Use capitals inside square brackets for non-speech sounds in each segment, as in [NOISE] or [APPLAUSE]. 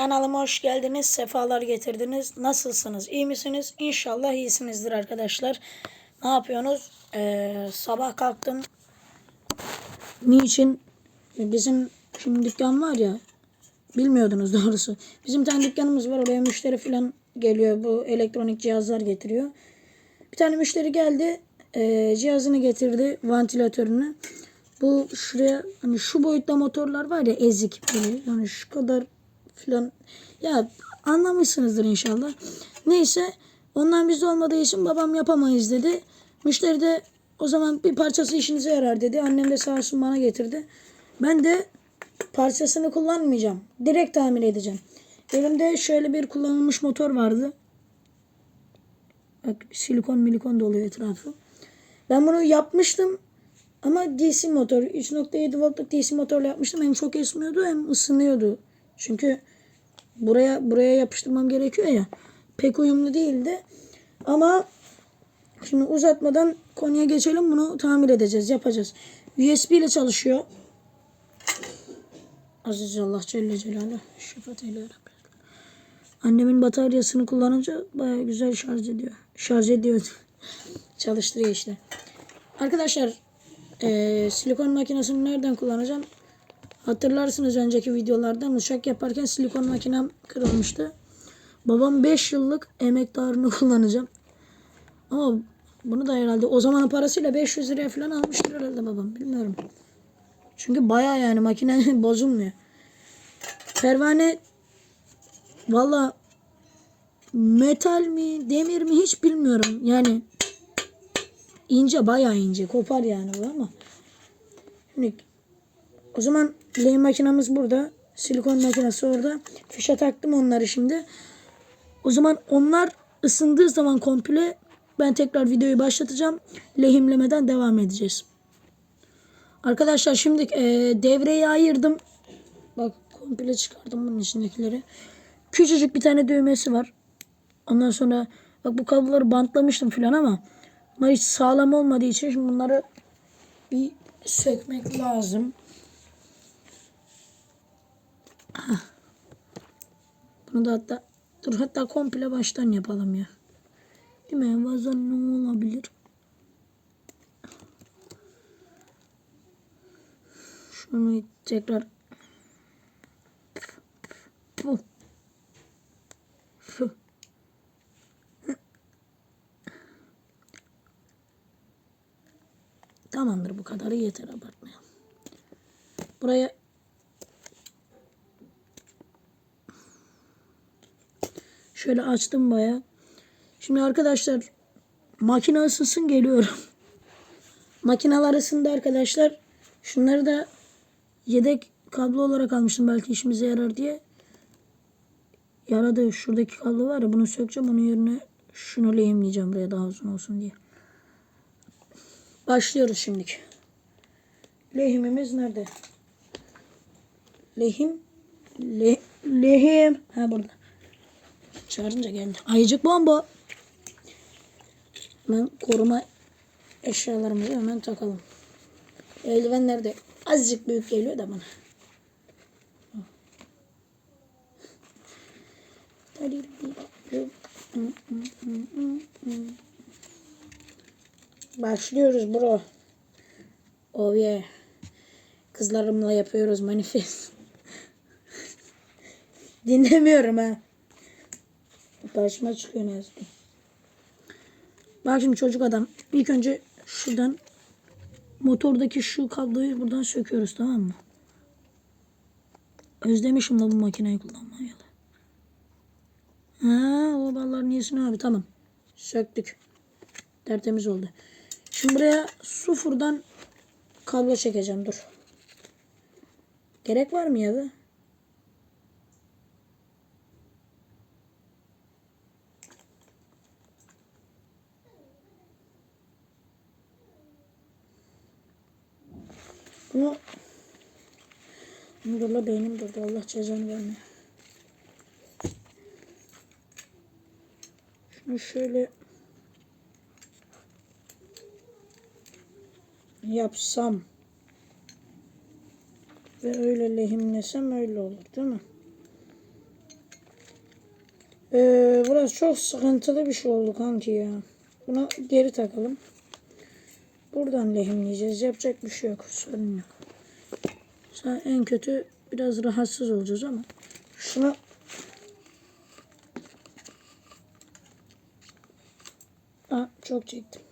Kanalıma hoş geldiniz. Sefalar getirdiniz. Nasılsınız? İyi misiniz? İnşallah iyisinizdir arkadaşlar. Ne yapıyorsunuz? Ee, sabah kalktım. Niçin? Bizim şimdi dükkan var ya. Bilmiyordunuz doğrusu. Bizim tane dükkanımız var. Oraya müşteri falan geliyor. Bu elektronik cihazlar getiriyor. Bir tane müşteri geldi. Ee, cihazını getirdi. Vantilatörünü. Bu şuraya hani şu boyutta motorlar var ya ezik. Yani şu kadar falan. Ya anlamışsınızdır inşallah. Neyse ondan bizde olmadığı için babam yapamayız dedi. Müşteri de o zaman bir parçası işinize yarar dedi. Annem de sağ olsun bana getirdi. Ben de parçasını kullanmayacağım. Direkt tamir edeceğim. Elimde şöyle bir kullanılmış motor vardı. Bak silikon milikon doluyor etrafı. Ben bunu yapmıştım. Ama DC motor 3.7 voltluk DC motorla yapmıştım. Hem çok esmiyordu hem ısınıyordu. Çünkü buraya buraya yapıştırmam gerekiyor ya. Pek uyumlu değildi. Ama şimdi uzatmadan konuya geçelim. Bunu tamir edeceğiz, yapacağız. USB ile çalışıyor. Aziz Allah Celle Celaluhu. Rabbi. Annemin bataryasını kullanınca baya güzel şarj ediyor. Şarj ediyor. [LAUGHS] Çalıştırıyor işte. Arkadaşlar eee, silikon makinesini nereden kullanacağım? Hatırlarsınız önceki videolardan uçak yaparken silikon makinem kırılmıştı. Babam 5 yıllık emektarını [LAUGHS] kullanacağım. Ama bunu da herhalde o zamanın parasıyla 500 liraya falan almıştır herhalde babam. Bilmiyorum. Çünkü baya yani makine [LAUGHS] bozulmuyor. Pervane valla metal mi demir mi hiç bilmiyorum. Yani ince baya ince kopar yani bu ama. Şimdi o zaman lehim makinamız burada. Silikon makinesi orada. Fişe taktım onları şimdi. O zaman onlar ısındığı zaman komple ben tekrar videoyu başlatacağım. Lehimlemeden devam edeceğiz. Arkadaşlar şimdi e, devreyi ayırdım. Bak komple çıkardım bunun içindekileri. Küçücük bir tane düğmesi var. Ondan sonra bak bu kabloları bantlamıştım falan ama bunlar hiç sağlam olmadığı için şimdi bunları bir sökmek lazım. Bunu da hatta dur hatta komple baştan yapalım ya. Değil mi? Bazen ne olabilir? Şunu tekrar. Puh. Tamamdır bu kadarı yeter abartmayalım. Buraya şöyle açtım baya. Şimdi arkadaşlar makine ısınsın geliyorum. [LAUGHS] Makineler ısındı arkadaşlar. Şunları da yedek kablo olarak almıştım belki işimize yarar diye. Yaradı. Şuradaki kablo var ya bunu sökeceğim. Onun yerine şunu lehimleyeceğim buraya daha uzun olsun diye. Başlıyoruz şimdiki. Lehimimiz nerede? Lehim. Le, lehim. Ha burada. Çağırınca geldi. Ayıcık bomba. Hemen koruma eşyalarımızı hemen takalım. Eldivenler de azıcık büyük geliyor da bana. Başlıyoruz bro. Oh yeah. Kızlarımla yapıyoruz manifest. [LAUGHS] Dinlemiyorum ha. Karşıma çıkıyor ne yazık ki. Bak şimdi çocuk adam. İlk önce şuradan motordaki şu kabloyu buradan söküyoruz tamam mı? Özlemişim la bu makineyi kullanmayı. Ha, o balların iyisini abi tamam. Söktük. Tertemiz oldu. Şimdi buraya sıfırdan kablo çekeceğim dur. Gerek var mı ya da? Bunu Dur la beynim durdu. Allah cezanı vermiyor. Şunu şöyle yapsam ve öyle lehimlesem öyle olur değil mi? Ee, burası çok sıkıntılı bir şey oldu kanki ya. Buna geri takalım. Buradan lehimleyeceğiz. Yapacak bir şey yok. Sorun yok. Sa- En kötü biraz rahatsız olacağız ama şunu Aa, çok çektim.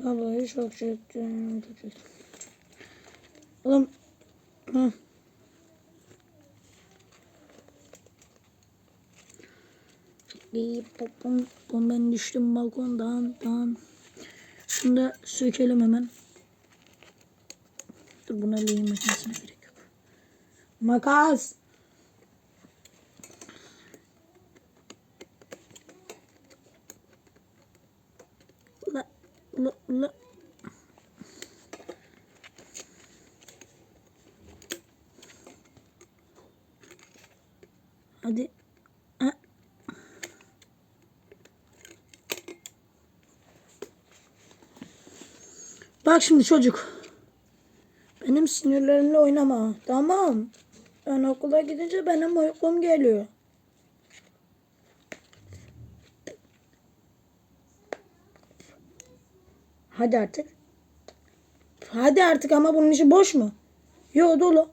Vallahi çok çektim. Çok çektim. Oğlum. Hı. Bir popom. Ben düştüm balkondan. Dan. Şunu da sökelim hemen. Dur buna lehim makinesine gerek yok. Makas. La, la, la. Hadi. Bak şimdi çocuk. Benim sinirlerimle oynama. Tamam. Ben okula gidince benim uykum geliyor. Hadi artık. Hadi artık ama bunun işi boş mu? Yo dolu.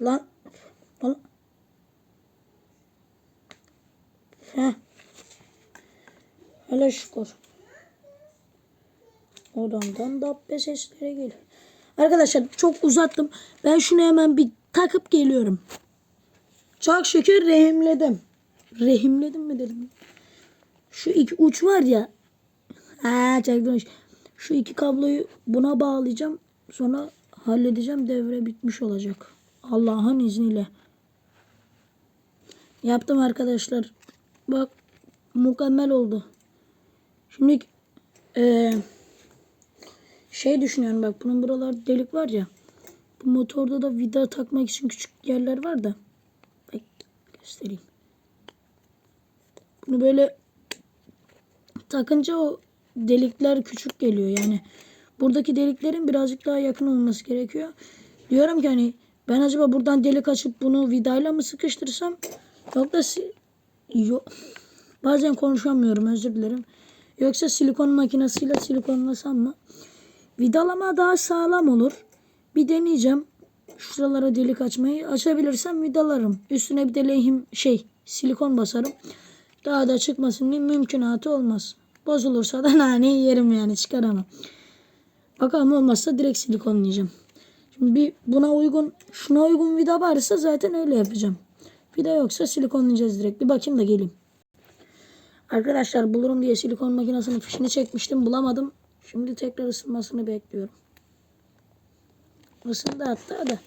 Lan. Lan. Heh. Hele şükür. Odamdan dabbe sesleri geliyor. Arkadaşlar çok uzattım. Ben şunu hemen bir takıp geliyorum. Çok şükür rehimledim. Rehimledim mi dedim. Şu iki uç var ya. Ha çektim. Şu iki kabloyu buna bağlayacağım. Sonra halledeceğim. Devre bitmiş olacak. Allah'ın izniyle. Yaptım arkadaşlar. Bak mükemmel oldu. Şimdi eee şey düşünüyorum bak bunun buralarda delik var ya. Bu motorda da vida takmak için küçük yerler var da. Bak göstereyim. Bunu böyle takınca o delikler küçük geliyor yani. Buradaki deliklerin birazcık daha yakın olması gerekiyor. Diyorum ki hani ben acaba buradan delik açıp bunu vidayla mı sıkıştırsam? Yok da yok. Bazen konuşamıyorum özür dilerim. Yoksa silikon makinesiyle silikonlasam mı? Vidalama daha sağlam olur. Bir deneyeceğim. Şuralara delik açmayı. Açabilirsem vidalarım. Üstüne bir de lehim şey silikon basarım. Daha da çıkmasın diye mümkünatı olmaz. Bozulursa da [LAUGHS] nane yerim yani çıkaramam. Bakalım olmazsa direkt silikonlayacağım. Şimdi bir buna uygun şuna uygun vida varsa zaten öyle yapacağım. Vida yoksa silikonlayacağız direkt. Bir bakayım da geleyim. Arkadaşlar bulurum diye silikon makinesinin fişini çekmiştim. Bulamadım. Şimdi tekrar ısınmasını bekliyorum. Isındı hatta da.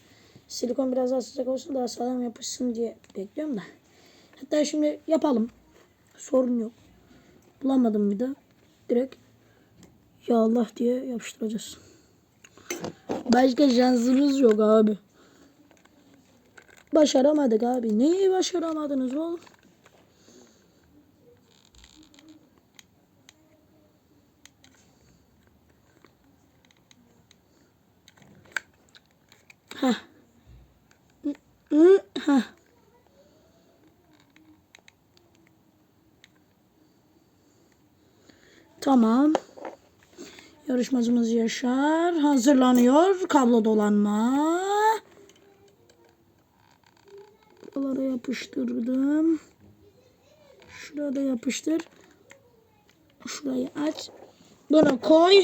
Silikon biraz daha sıcak olsun daha sağlam yapışsın diye bekliyorum da. Hatta şimdi yapalım. Sorun yok. Bulamadım bir de. Direkt ya Allah diye yapıştıracağız. Başka şansımız yok abi. Başaramadık abi. Neyi başaramadınız oğlum? Heh. Heh. Tamam. Yarışmacımız Yaşar hazırlanıyor. Kablo dolanma. Yapıştırdım. Şuraya da yapıştır. Şurayı aç. Bunu koy.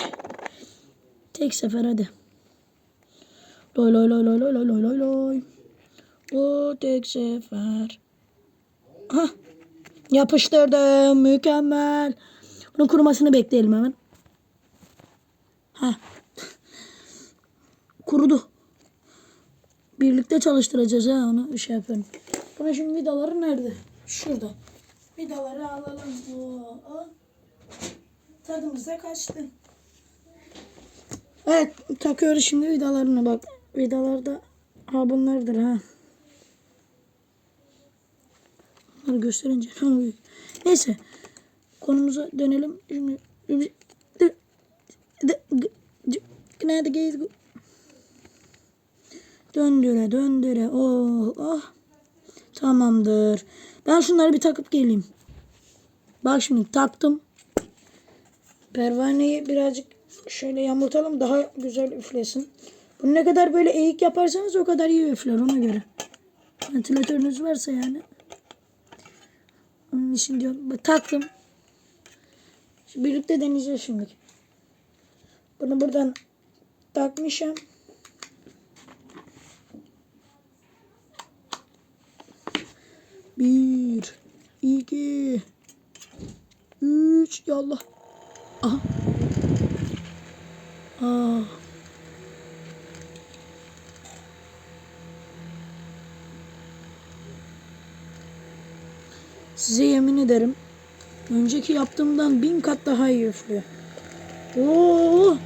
Tek sefer hadi. Loy loy loy loy loy loy loy loy loy. O tek sefer. Hah. Yapıştırdım. Mükemmel. Bunun kurumasını bekleyelim hemen. Ha. Kurudu. Birlikte çalıştıracağız ha onu. Şey yapıyorum. Buna şimdi vidaları nerede? Şurada. Vidaları alalım. Oo. Tadımız da kaçtı. Evet takıyoruz şimdi vidalarını bak. Vidalarda ha bunlardır ha. Bunları gösterince ne oluyor? Neyse konumuza dönelim. Şimdi Döndüre döndüre. Oh oh. Tamamdır. Ben şunları bir takıp geleyim. Bak şimdi taktım. Pervaneyi birazcık şöyle yamultalım daha güzel üflesin. Bunu ne kadar böyle eğik yaparsanız o kadar iyi üfler ona göre. Ventilatörünüz varsa yani. Onun için diyorum. Taktım. Şimdi birlikte deneyeceğiz şimdi. Bunu buradan takmışım. Bir, iki, üç, yallah. Aha. Aa. Size yemin ederim. Önceki yaptığımdan bin kat daha iyi üflüyor. Oo,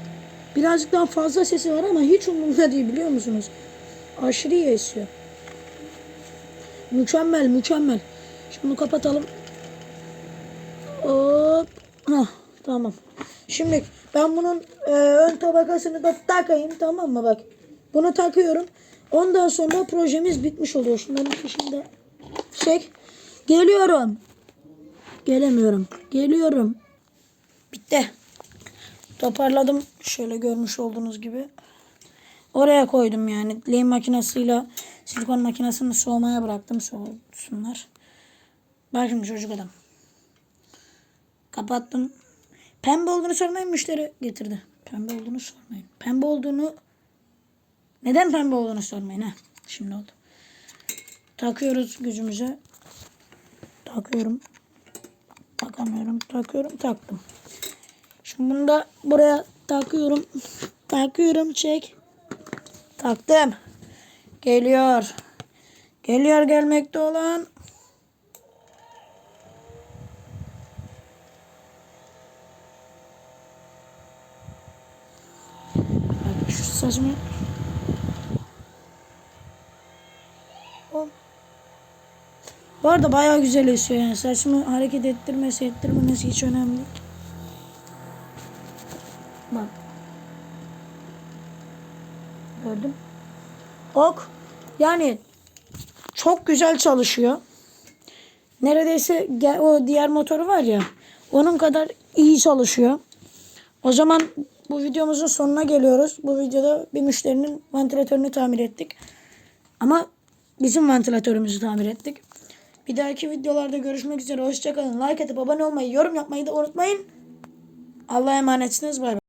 birazcık daha fazla sesi var ama hiç umurumda değil biliyor musunuz? Aşırı esiyor. Mükemmel mükemmel. Şimdi bunu kapatalım. Hop. Hah, tamam. Şimdi ben bunun e, ön tabakasını da takayım tamam mı bak. Bunu takıyorum. Ondan sonra projemiz bitmiş oluyor. Şunların fişini de çek. Geliyorum. Gelemiyorum. Geliyorum. Bitti. Toparladım. Şöyle görmüş olduğunuz gibi. Oraya koydum yani. Lehim makinesiyle silikon makinesini soğumaya bıraktım. Soğusunlar. Bak şimdi çocuk adam. Kapattım. Pembe olduğunu sormayın müşteri getirdi. Pembe olduğunu sormayın. Pembe olduğunu neden pembe olduğunu sormayın ha. Şimdi oldu. Takıyoruz gücümüze. Takıyorum. Takamıyorum. Takıyorum. Taktım. Şimdi bunu da buraya takıyorum. Takıyorum. Çek. Taktım. Geliyor. Geliyor gelmekte olan. Şu. Hop. Bu arada bayağı güzel esiyor yani. Saçımı hareket ettirmesi ettirmemesi hiç önemli. Bak. Gördüm. Ok. Yani çok güzel çalışıyor. Neredeyse o diğer motoru var ya. Onun kadar iyi çalışıyor. O zaman bu videomuzun sonuna geliyoruz. Bu videoda bir müşterinin ventilatörünü tamir ettik. Ama bizim ventilatörümüzü tamir ettik. Bir dahaki videolarda görüşmek üzere. Hoşçakalın. Like atıp abone olmayı, yorum yapmayı da unutmayın. Allah'a emanetsiniz. Bay bay.